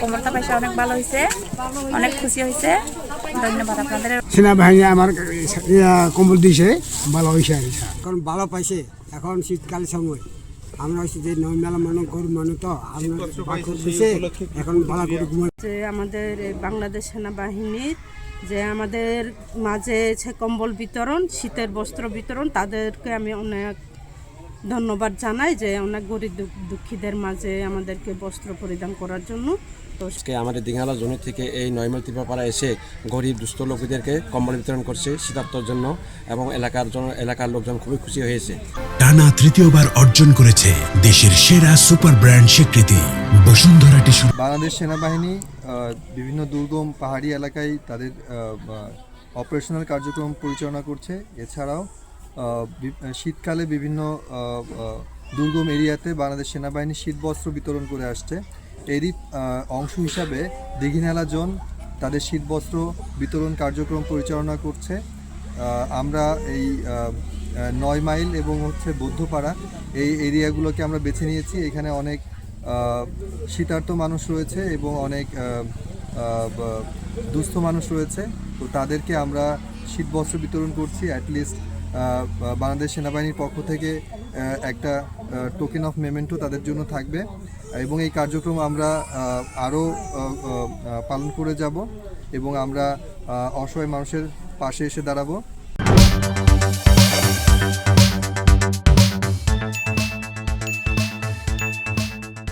কোমরটা পয়সা অনেক ভালো হয়েছে অনেক খুশি হয়েছে ধন্যবাদ আপনাদের। সেনাবাহিনী আমার কম্বল দিয়েছে ভালো হয়েছে আর কি। এখন ভালো পাইছে এখন শীতকাল সময়। আমরা হচ্ছে যে নয় মেলা মানুষ গরু মানুষ তো আমরা এখন ভালো করে ঘুমাই। আমাদের বাংলাদেশ সেনাবাহিনীর যে আমাদের মাঝে কম্বল বিতরণ শীতের বস্ত্র বিতরণ তাদেরকে আমি অনেক ধন্যবাদ জানাই যে অনেক গরিব দুঃখ- দুঃখীদের মাঝে আমাদেরকে বস্ত্র পরিধান করার জন্য। তো আজকে আমাদের দিঘালা জোন থেকে এই নয়মাল ত্রিপাড়া এসে গরিব দুস্থ লোকদেরকে কম্বল বিতরণ করছে শীতার্থর জন্য এবং এলাকার জন- এলাকার লোকজন খুবই খুশি হয়েছে। টানা তৃতীয়বার অর্জন করেছে দেশের সেরা সুপার ব্র্যান্ড স্বীকৃতি। বসুন্ধরা টিস্যু বাংলাদেশ সেনাবাহিনী বিভিন্ন দুর্গম পাহাড়ি এলাকায় তাদের অপারেশনাল কার্যক্রম পরিচালনা করছে। এছাড়াও শীতকালে বিভিন্ন দুর্গম এরিয়াতে বাংলাদেশ সেনাবাহিনী শীতবস্ত্র বিতরণ করে আসছে। এরই অংশ হিসাবে দীঘিনালা জোন তাদের শীতবস্ত্র বিতরণ কার্যক্রম পরিচালনা করছে। আমরা এই নয় মাইল এবং হচ্ছে বৌদ্ধপাড়া এই এরিয়াগুলোকে আমরা বেছে নিয়েছি। এখানে অনেক আহ, শীতার্ত মানুষ রয়েছে এবং অনেক দুস্থ মানুষ রয়েছে। তো তাদেরকে আমরা শীতবস্ত্র বিতরণ করছি অ্যাটলিস্ট বাংলাদেশ সেনাবাহিনীর পক্ষ থেকে একটা টোকেন অফ মেমেন্টও তাদের জন্য থাকবে। এবং এই কার্যক্রম আমরা আরও পালন করে যাব এবং আমরা অসহায় মানুষের পাশে এসে দাঁড়াবো।